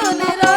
মনের